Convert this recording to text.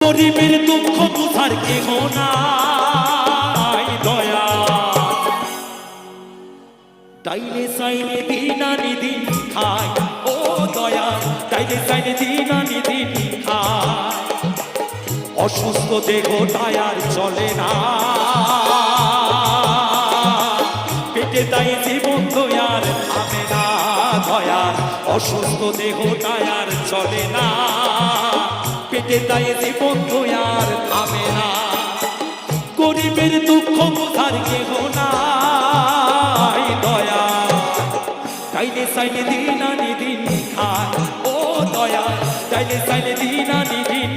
গরিবের দুঃখ বুঝার কেহ নাই, দয়া। তাইলে সাইনে দিনানি দিন খায়, ও দয়া। তাইলে দিনানি দিন খায়। অসুস্থ দেহ টায়ার চলে না। পেটে তাই জীবন দয়ার থামে না দয়ার অসুস্থ দেহ টায়ার চলে না। পেটে তাই জীবন আর থামে না। গরিবের দুঃখ বোঝার কেহ নাই, দয়া। চাইলে চাইলে দিন আনি দিন ও দয়া। চাইলে চাইলে দিন আনি দিন